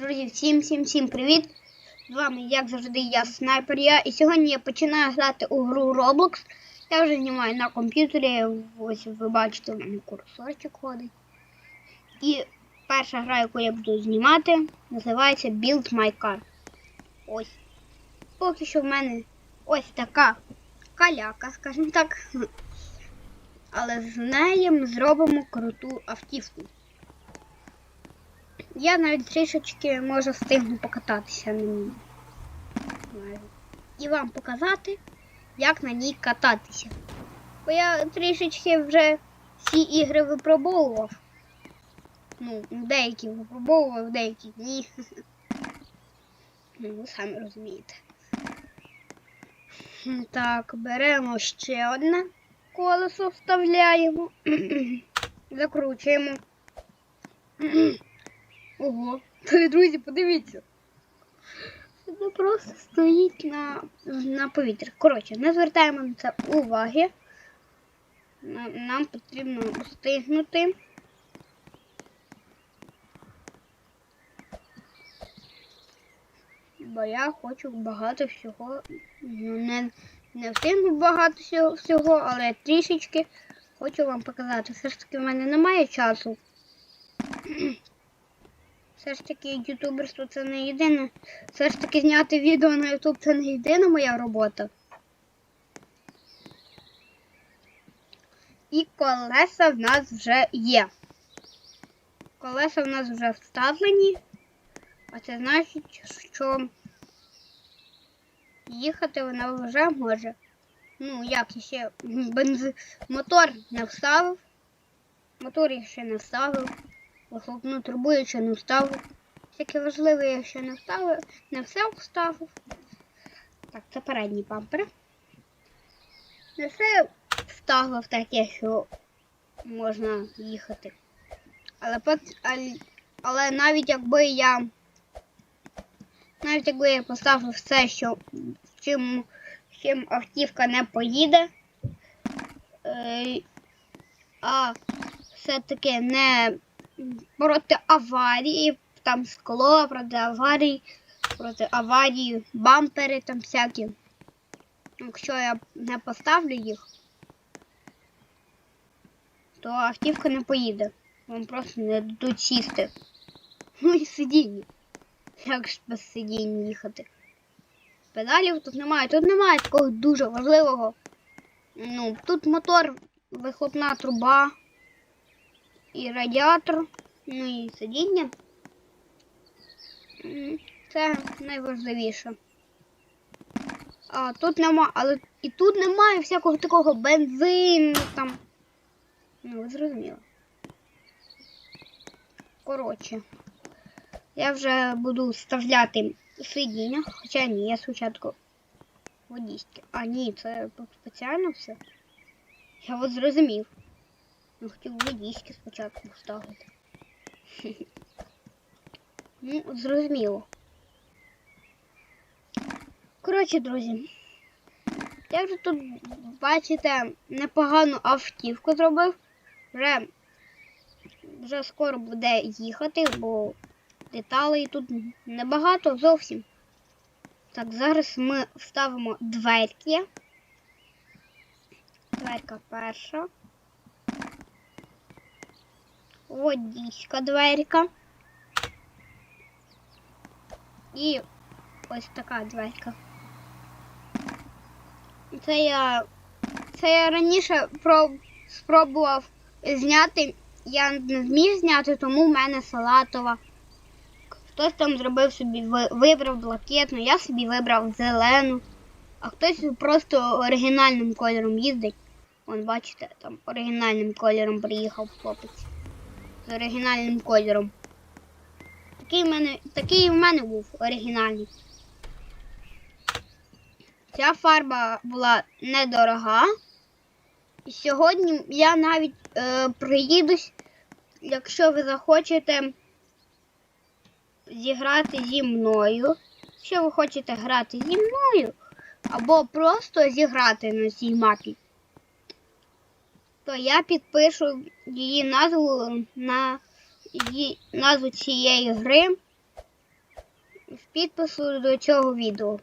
Друзі, всім всім всім привіт! З вами, як завжди, я Снайпер Я. І сьогодні я починаю грати у гру Roblox. Я вже знімаю на комп'ютері. Ось ви бачите, у мене курсорчик ходить. І перша гра, яку я буду знімати, називається Build My Car. Ось. Поки що в мене ось така каляка, скажімо так. Але з неї ми зробимо круту автівку. Я навіть трішечки можу встигну покататися на ній. І вам показати, як на ній кататися. Бо я трішечки вже всі ігри випробовував. Ну, деякі випробовував, деякі ні. Ну, ви самі розумієте. Так, беремо ще одне колесо, вставляємо, закручуємо. Ого, друзі, подивіться. Це просто стоїть на, на повітрі. Коротше, не звертаємо на це уваги. Нам, нам потрібно встигнути. Бо я хочу багато всього. Ну, не, не встигну багато всього, але трішечки хочу вам показати. Все ж таки в мене немає часу. Все ж таки ютуберство це не єдине. Все ж таки зняти відео на ютуб це не єдина моя робота. І колеса в нас вже є. Колеса в нас вже вставлені. А це значить, що їхати вона вже може. Ну, як я ще бенз... мотор не вставив. Мотор я ще не вставив. Вихлопну трубу я ще не вставив. Всяке важливе я ще не вставив. Не все вставив. Так, це передній бампер. Не все вставив таке, що можна їхати. Але, але навіть якби я навіть якби я поставив все, що чим, чим автівка не поїде, е, а все-таки не проти аварії, там скло, проти аварії, проти аварії, бампери там всякі. Якщо я не поставлю їх, то автівка не поїде. Вам просто не дадуть сісти. Ну і сидіння. Як ж без сидінь їхати? Педалів тут немає. Тут немає такого дуже важливого. Ну, тут мотор, вихлопна труба і радіатор, ну і сидіння. Це найважливіше. А тут нема, але і тут немає всякого такого бензину там. Ну, ви зрозуміли. Коротше, я вже буду вставляти сидіння, хоча ні, я спочатку водійське. А ні, це спеціально все. Я от зрозумів. Ну, хотів водійське спочатку вставити. Ну, зрозуміло. Коротше, друзі, я вже тут, бачите, непогану автівку зробив. Вже вже скоро буде їхати, бо деталей тут небагато зовсім. Так, зараз ми вставимо дверки. Дверка перша. Водійська дверка. І ось така дверка. Це я це я раніше проб, спробував зняти. Я не зміг зняти, тому в мене салатова. Хтось там зробив собі, вибрав блакитну, я собі вибрав зелену, а хтось просто оригінальним кольором їздить. Вон, бачите, там оригінальним кольором приїхав хлопець. Оригінальним кольором. Такий в мене, такий в мене був оригінальний. Ця фарба була недорога. І сьогодні я навіть е, приїдусь, якщо ви захочете зіграти зі мною. Якщо ви хочете грати зі мною, або просто зіграти на цій мапі, то я підпишу її назву на її назву цієї гри в підпису до цього відео.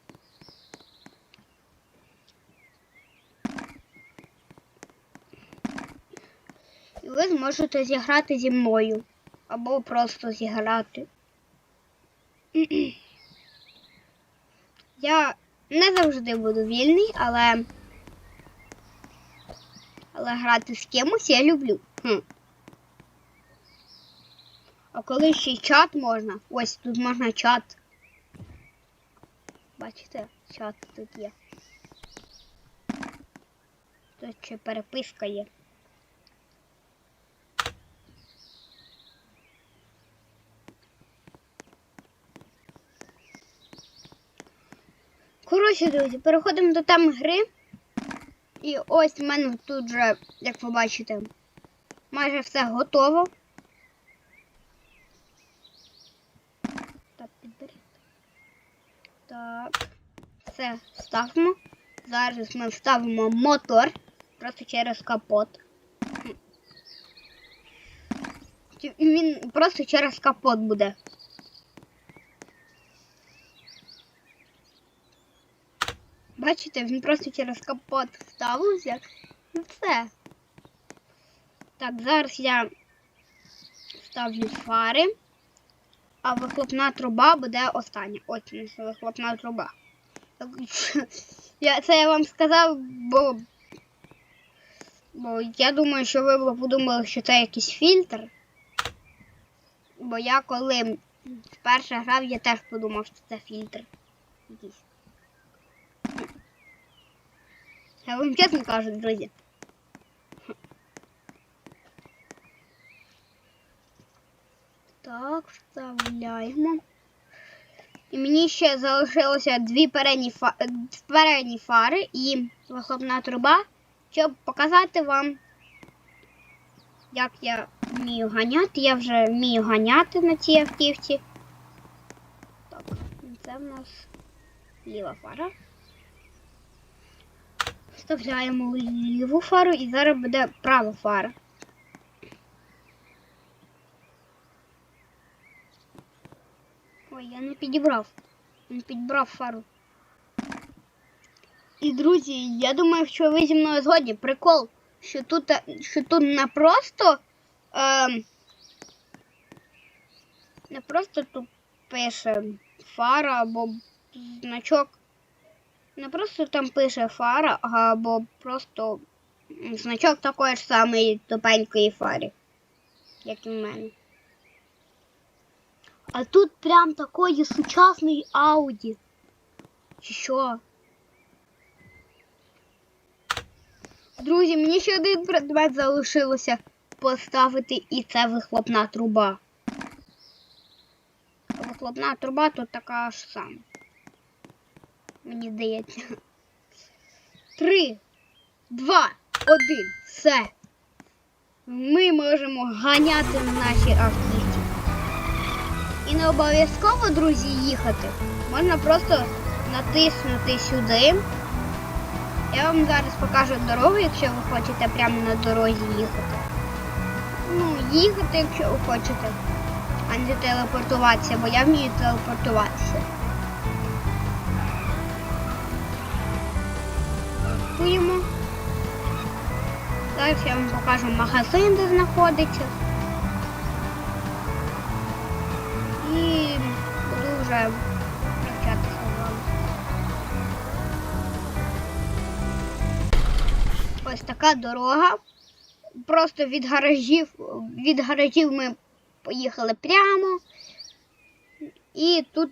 І ви зможете зіграти зі мною. Або просто зіграти. Я не завжди буду вільний, але. Але грати з кимось я люблю. Хм. А коли ще й чат можна. Ось тут можна чат. Бачите, чат тут є. Тут ще переписка є. Коротше, друзі, переходимо до теми гри. І ось в мене тут вже, як ви бачите, майже все готово. Так, підберіть. Так. Все, ставимо. Зараз ми вставимо мотор просто через капот. Він просто через капот буде. Бачите, він просто через капот вставився. І все. Так, зараз я ставлю фари, а вихлопна труба буде остання. Ось вихлопна труба. Я, це я вам сказав, бо, бо я думаю, що ви подумали, що це якийсь фільтр. Бо я коли вперше грав, я теж подумав, що це фільтр. Якийсь. Я вам чесно кажу, друзі. Так, вставляємо. І мені ще залишилося дві передні, фа... е, передні фари і вихлопна труба, щоб показати вам, як я вмію ганяти. Я вже вмію ганяти на цій автівці. Так, це в нас ліва фара. Вставляємо ліву фару і зараз буде права фара. Ой, я не підібрав. Не підібрав фару. І друзі, я думаю, що ви зі мною згодні. Прикол, що тут, що тут не просто. Е, не просто тут пише фара або значок. Не просто там пише фара, або просто значок такої ж самої тупенької фари, як і в мене. А тут прям такої сучасний Ауді. Чи що? Друзі, мені ще один предмет залишилося поставити, і це вихлопна труба. Вихлопна труба тут така ж сама. Мені здається. Три, два, один. Все. Ми можемо ганяти на нашій автівці. І не обов'язково, друзі, їхати. Можна просто натиснути сюди. Я вам зараз покажу дорогу, якщо ви хочете прямо на дорозі їхати. Ну, їхати, якщо ви хочете, а не телепортуватися, бо я вмію телепортуватися. Купуємо. Зараз я вам покажу магазин, де знаходиться. І буду вже навчатися з вами. Ось така дорога. Просто від гаражів, від гаражів ми поїхали прямо. І тут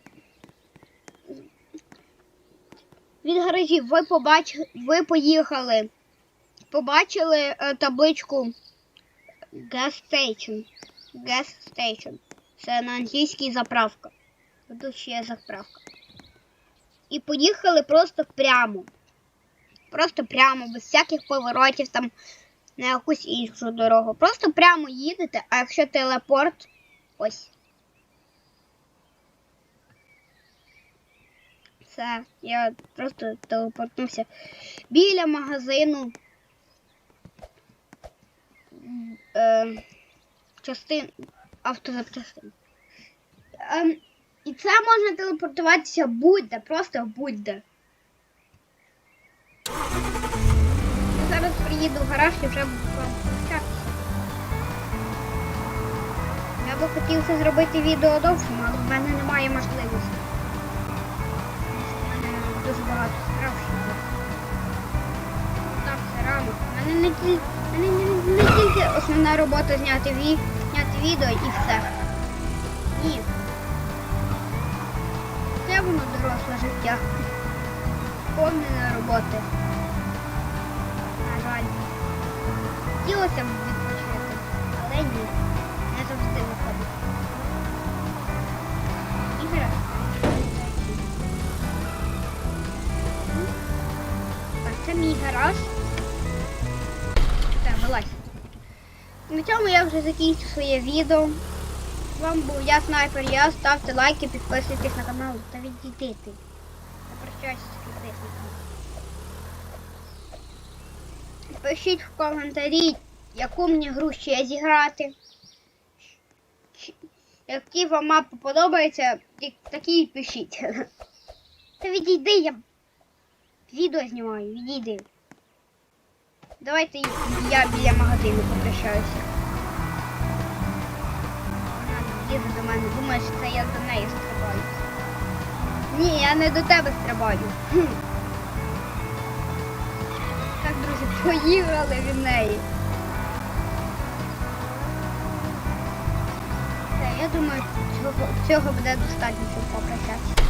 від гаражів ви побачили, ви поїхали, побачили е, табличку Gas Station. Gas Station. Це на англійській заправка. Тут ще є заправка. І поїхали просто прямо. Просто прямо, без всяких поворотів там на якусь іншу дорогу. Просто прямо їдете, а якщо телепорт, ось. Все, я просто телепортнувся біля магазину. Е, частин автозапчастин. Ем, І це можна телепортуватися будь-де, просто будь-де. Зараз приїду в гараж і вже буду прощатися. Я би хотів це зробити відео довшим, але в мене немає можливості. Дуже багато справ. Так, рано. У мене не, тіль... в мене не, не тільки основна робота зняти, ві... зняти відео і все. Ні. Це воно доросле життя. Повне роботи. На жаль. Хотілося б відпочити, але ні. Гараж. Так, вилазь. На цьому я вже закінчу своє відео. З вами був я, снайпер, я. Ставте лайки, підписуйтесь на канал та. Не прощайся з підписниками. Пишіть в коментарі, яку мені гру ще зіграти. Які вам мапи подобаються, такі і пишіть. Та відійди, я відео знімаю, відійди. Давайте я біля магазину попрощаюся. Вона їде до мене, думає, що це я до неї стрибаю. Ні, я не до тебе стрибаю. Так, друзі, поїхали від неї. Все, я думаю, цього, цього буде достатньо, щоб попрощатися.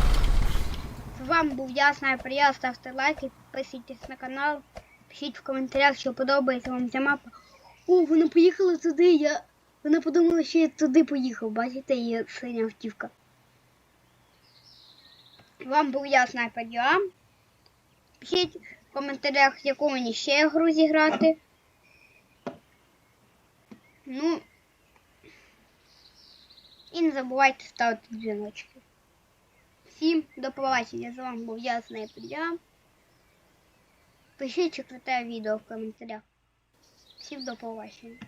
З вами був я, снайпер, я. Ставте лайки, підписуйтесь на канал. Пишіть в коментарях, що подобається вам ця мапа. О, вона поїхала туди, я... Вона подумала, що я туди поїхав. Бачите, її синя автівка. Вам був я, снайпер я. Пишіть в коментарях, яку мені ще гру зіграти. Ну. І не забувайте ставити дзвіночки. Всім до побачення. З вами був я, снайпер я. Пишіть, круте відео в коментарях. Всім до побачення.